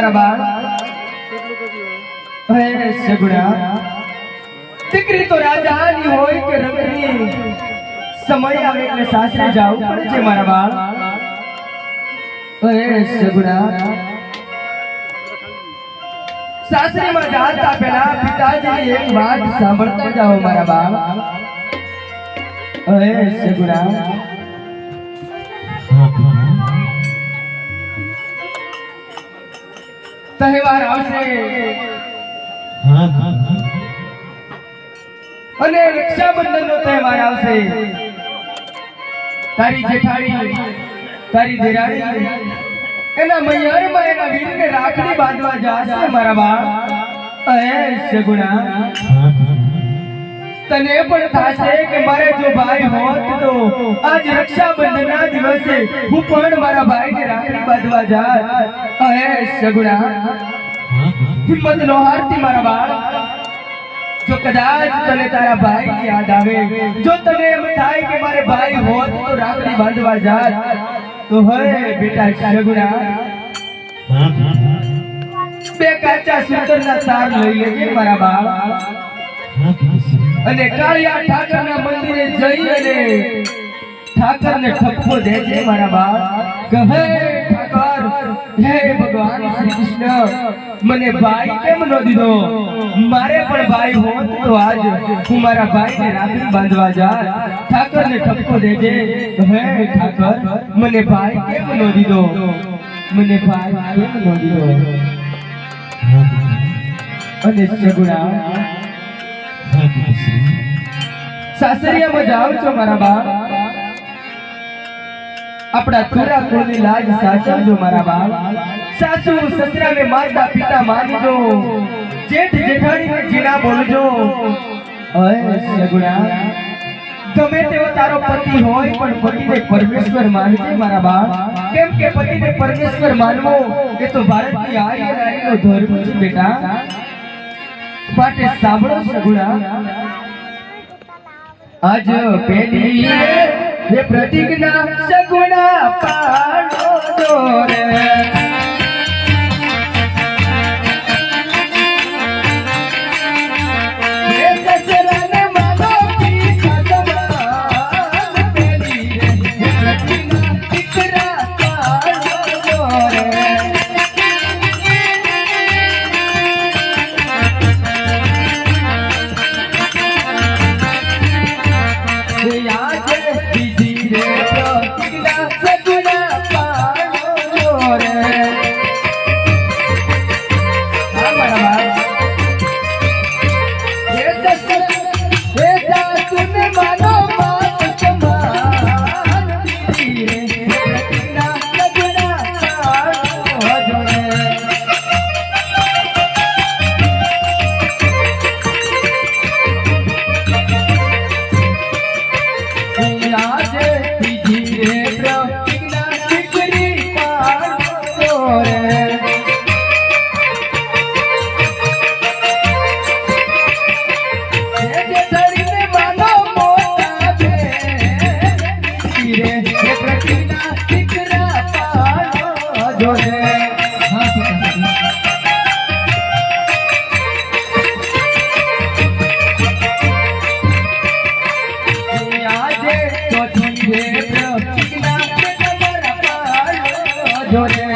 મારા બાળ? હવે સગુણા દીકરી તો રાજાની હોય કે રંગની. સમય આવે એટલે સાસરે જાવું પડે છે મારા બાળ. હવે સગુણા સાસરીમાં જાતા પહેલા પિતાજી એક વાત સાંભળતા જાઓ મારા બાળ. હવે સગુણા તહેવાર આવશે. અને રક્ષાબંધન નો તહેવાર આવશે. તારી જેઠાણી, તારી દેરાણી, એના મૈયારમાં એના વીરને રાખડી બાંધવા જાશે મારા બાળ. અહે સગુણા તને પણ થશે કે મારે જો ભાઈ હોત તો આજ રક્ષાબંધનના દિવસે હું પણ મારા ભાઈને રાખડી બાંધવા જાત. અહે સગુણા હિંમત નો હારતી મારા બાળ. જો કદાચ તને તારા ભાઈ યાદ આવે, જો તને એમ થાય કે મારે ભાઈ હોત તો રાખડી બાંધવા જાત. તો હે બેટા સગુણા, બે કાચા સુતરના તાર લઈ લેજે મારા બાળ. અને કાળિયા ઠાકરના મંદિરે જઈ અને ઠાકરને ઠપકો દેજે મારા બાપ. કહે, ઠાકર, હે ભગવાન શ્રી કૃષ્ણ, મને ભાઈ કેમ ન દીધો? મારે પણ ભાઈ હોત તો આજ હું મારા ભાઈને રાખડી બાંધવા જા ઠાકરને ઠપકો દેજે હે ઠાકર, મને ભાઈ કેમ ન દીધો? મને ભાઈ કેમ ન દીધો? અને સગુણા સાસરિયામાં જાવ છો મારા બાપ. આપણા થોડા કોની લાજ સાચવજો મારા બાપ. સાસુ સસરાને માતા પિતા માનજો. જેઠ જેઠાણીને જીના બોલજો. અય સગુણા ગમે તેવો તારો પતિ હોય, પણ પતિને પરમેશ્વર માનજે મારા બા કેમ કે પતિને પરમેશ્વર માનવો, એ તો ભારતની આર્ય નારીનો ધર્મ છે બેટા. માટે સાંભળો સગુણા. આજ પેલી એ પ્રતિજ્ઞા સગુણા પાડો દોરે પાડો રે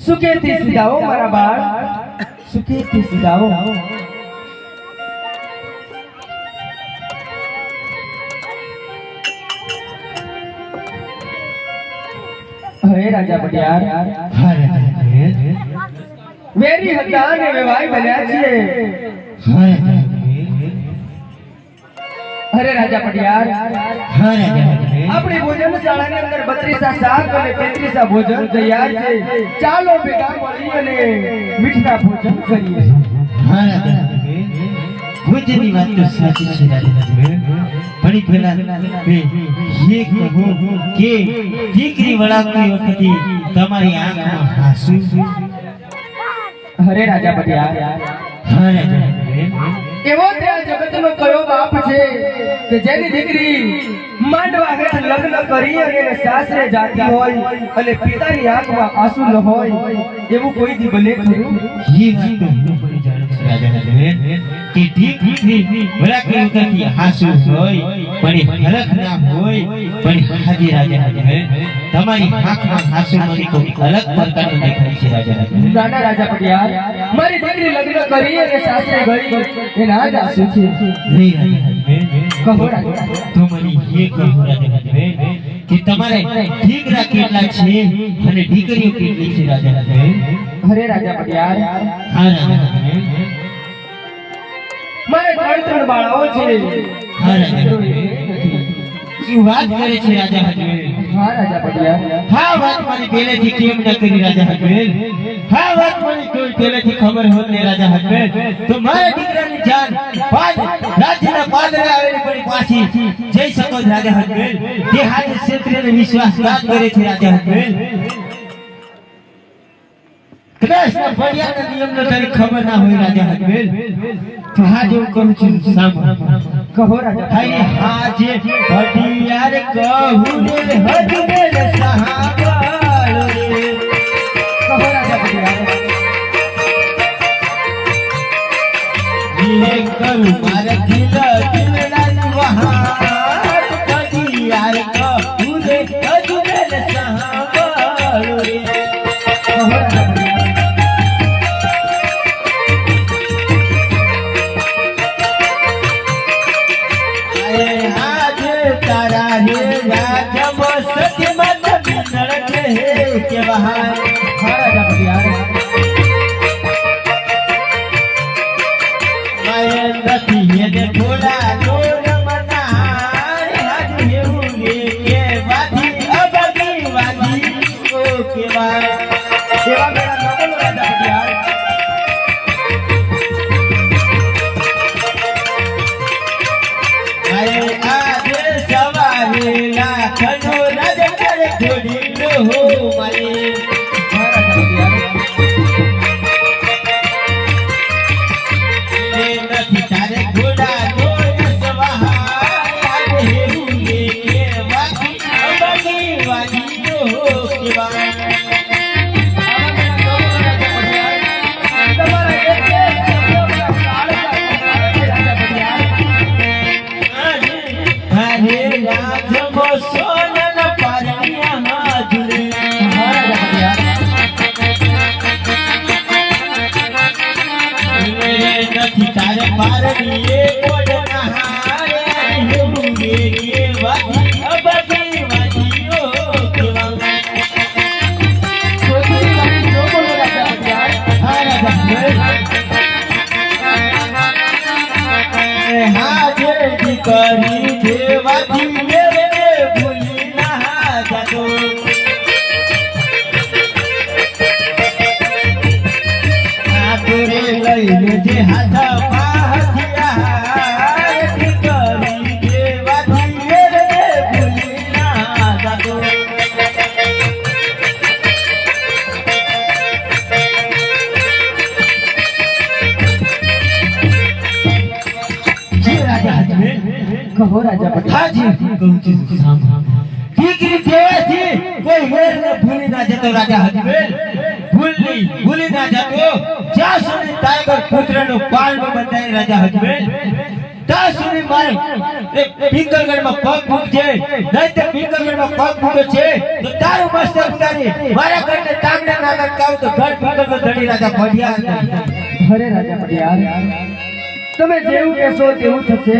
સુકેતી સીધાઓ મારા બાળ? સુખેથી સીધાઓ હરે રાજા હજમેર વેરી હતા ને વેવાય બન્યા છીએ હા અરે રાજા પટિયાર હા ભોજન આપણી અંદર બત્રીસા શાક અને તેત્રીસા ભોજન તૈયાર છે. ચાલો ભેગા મળી અને મીઠા ભોજન કરીએ. ભોજનની વાત તો સાચી છે રાજા હજમેર પણ એ પહેલા એ કહો કે દીકરી વળાવતી વખતે તમારી આંખમાં રાજા પટિયાર હા રાજા એવો તે જગતનો કયો બાપ છે કે જેની દીકરી માંડવા હેઠ લગ્ન કરી અને સાસરે જાતી હોય અને પિતાની આંખમાં આંસુ ન હોય, એવું કોઈ દી ભલે કર્યું જી જી રાજા કે ઠીક ભલા કે ઉતરતી આંસુ હોય પણ હરખ ના હોય પણ હાજી રાજા હે. તમારી આંખમાં આંસુ મને અલગ પ્રકારનું દેખાય છે રાજા રાજા રાજા પટિયાર મારી દીકરી લગ્ન કરી અને સાસરે ગઈ. એના જ આંસુ છે. નહીં રાજા કહો રાજા તો મને એ કહો રાજા હજમેર કે તમારે ઠીકરા કેટલા છે અને દીકરીઓ કેટલી છે રાજા રાજા અરે રાજા પટિયાર. હા રાજા મારે ત્રણ ત્રણ બાળાઓ છે. વાત કરે છે રાજા હજમેર હા રાજા પટિયાર હા વાત મારી પહેલેથી કેમ ન કરી રાજા હજમેર હા વાત મને કોઈ પહેલેથી ખબર હોત ને રાજા હજમેર તો મારા દીકરાની જાન પાંચ રાજ્યના પાદરે આવેલી પડી પાછી. જઈ શકો રાજા હજમેર તે હાથે ક્ષત્રિયને વિશ્વાસઘાત કરે છે રાજા હજમેર કદાચના ફળિયાના નિયમનો તારી ખબર ના હોય રાજા હજમેર તો હા જેવું કરું છું સાંભળ. કહો રાજા. આજે ભટિયાર કહું રે હજમેર સહાવાળો રે કહો રાજા દીકરી દેવાથી મેરે ભૂલી ના જાતો આતુરે લઈને જે હાથ રાજા ભૂલ જ્યાં સુધી ટાઈગર પુત્રનો પાલ બંધાય રાજા હજમેર ત્યાં સુધી મારે પિંગલગઢમાં પગ મૂકજે નહીં તો પિંગલગઢમાં પગ મૂકે છે. તો તારું મસ્તક ઉતારી મારા ઘરને તાંગડા નાગર તમે જેવું કહેશો તેવું થશે.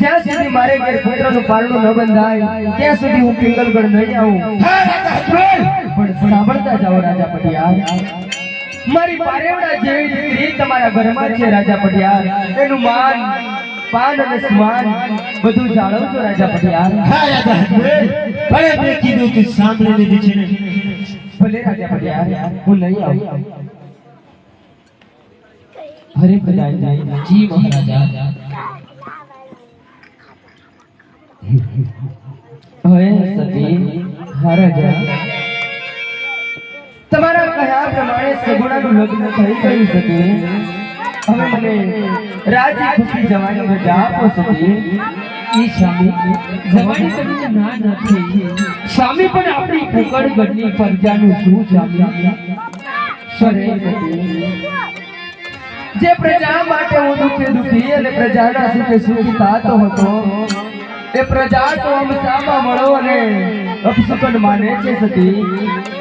જ્યાં સુધી મારે ઘેર પુત્રનું પારણું ન બંધાય ત્યાં સુધી હું પિંગલગઢ નહીં આવું. પણ સાંભળતા જાઓ રાજા પટિયાર. મારી પારેવડા જેવી દીકરી તમારા ઘરમાં છે રાજા પટિયાર. એનું માન પાન અને સ્માન બધું જાળવજો રાજા પટિયાર? હા રાજા મેં કીધું ભલે રાજા પટિયાર હું નહીં આવું. હરે પ્રધાનજી જી મહારાજા. હવે સતી તમારા કહ્યા પ્રમાણે સગુણાનું લગ્ન થઈ ગયું સતી હવે મને રાજી ખુશી જવાની રજા આપો સતી. ઈ સ્વામી. જવાની તમને ના નથી સ્વામી પણ આપણી કુકડગઢની પ્રજાનું શું સ્વામી. સરે સતી. જે પ્રજા માટે હું દુઃખે દુઃખી અને પ્રજાના સુખે સુખી થતો હતો, એ પ્રજા તો અમસામાં મળો અને અપસુકન માને છે સતી.